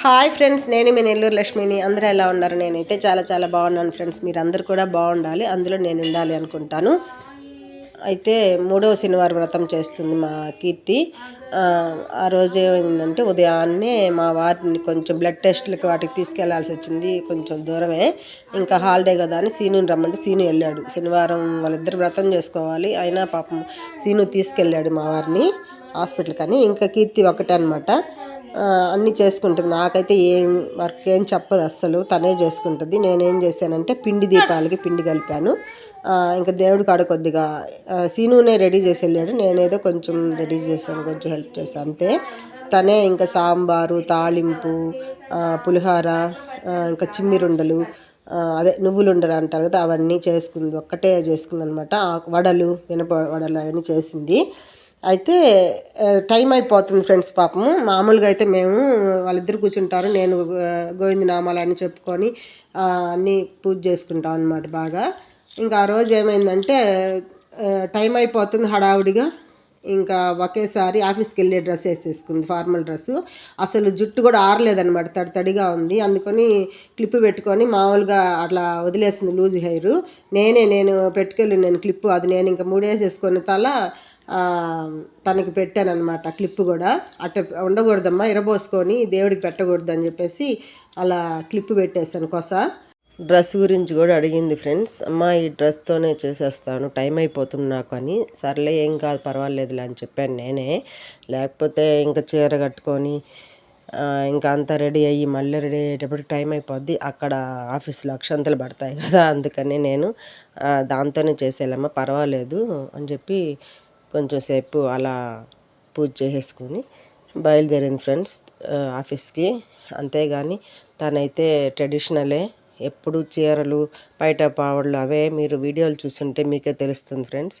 Hi friends నేను మీ నెల్లూరు లక్ష్మిని. అందరూ ఎలా ఉన్నారు? నేనైతే చాలా చాలా బాగున్నాను ఫ్రెండ్స్. మీరందరూ కూడా బాగుండాలి. అందులో నేను ఉండాలి అనుకుంటాను. అయితే మూడవ శనివారం వ్రతం చేస్తుంది మా కీర్తి. ఆ, ఆ రోజు ఏమైందంటే ఉదయాన్నే మా వారిని కొంచెం బ్లడ్ టెస్ట్లకి వాటికి తీసుకెళ్ళాల్సి వచ్చింది. కొంచెం దూరమే. ఇంకా హాలిడే కదా అని సీనుని రమ్మంటే సీను వెళ్ళాడు. శనివారం వాళ్ళిద్దరు వ్రతం చేసుకోవాలి. అయినా పాపం సీను తీసుకెళ్ళాడు మా వారిని హాస్పిటల్ కానీ ఇంకా కీర్తి ఒకటే అనమాట అన్నీ చేసుకుంటుంది. నాకైతే ఏం వర్క్ ఏం చెప్పదు అస్సలు. తనే చేసుకుంటుంది. నేనేం చేశానంటే పిండి దీపాలకి పిండి కలిపాను. ఇంకా దేవుడి కాడ కొద్దిగా సీనునే రెడీ చేసి వెళ్ళాడు. నేనేదో కొంచెం రెడీ చేశాను కొంచెం హెల్ప్ చేశాను. అంతే. తనే ఇంకా సాంబారు తాలింపు పులిహార పులిహోర ఇంకా చిమ్మిరుండలు అదే నువ్వులుండలు అంటారు కదా అవన్నీ చేసుకుంది. ఒక్కటే చేసుకుంది అనమాట వడలు మినప వడలు అవన్నీ చేసింది. అయితే టైం అయిపోతుంది ఫ్రెండ్స్ పాపము. మామూలుగా అయితే మేము వాళ్ళిద్దరు కూర్చుంటారు. నేను గోవింద నామాలని చెప్పుకొని అన్నీ పూజ చేసుకుంటాం అనమాట బాగా. ఇంకా ఆ రోజు ఏమైందంటే టైం అయిపోతుంది హడావుడిగా. ఇంకా ఒకేసారి ఆఫీస్కి వెళ్ళే డ్రెస్ వేసేసుకుంది ఫార్మల్ డ్రెస్సు. అసలు జుట్టు కూడా ఆరలేదనమాట తడి తడిగా ఉంది. అందుకని క్లిప్ పెట్టుకొని మామూలుగా అట్లా వదిలేసింది లూజ్ హెయిర్. నేనే నేను పెట్టుకెళ్ళి నేను క్లిప్ అది నేను ఇంకా మూడేసేసుకున్న తల తనకి పెట్టాను అనమాట క్లిప్ కూడా. అట్ట ఉండకూడదమ్మా ఇరబోసుకొని దేవుడికి పెట్టకూడదు అని చెప్పేసి అలా క్లిప్ పెట్టేశాను కొస. డ్రెస్ గురించి కూడా అడిగింది ఫ్రెండ్స్. అమ్మ ఈ డ్రెస్తోనే చేసేస్తాను టైం అయిపోతుంది నాకు అని. సర్లే ఏం కాదు పర్వాలేదులే అని చెప్పాను నేనే. లేకపోతే ఇంకా చీర కట్టుకొని ఇంకా అంతా రెడీ అయ్యి మళ్ళీ రెడీ అయ్యేటప్పటికి టైం అయిపోద్ది. అక్కడ ఆఫీస్లో అక్షంతలు పడతాయి కదా అందుకని నేను దాంతోనే చేసేయాలమ్మా పర్వాలేదు అని చెప్పి కొంచెం సేపు అలా పూజ చేసేసుకొని బయలుదేరింది ఫ్రెండ్స్ ఆఫీస్కి. అంతేగాని తనైతే ట్రెడిషనలే ఎప్పుడు చీరలు బయట పావడలు అవే మీరు వీడియోలు చూసుంటే మీకే తెలుస్తుంది ఫ్రెండ్స్.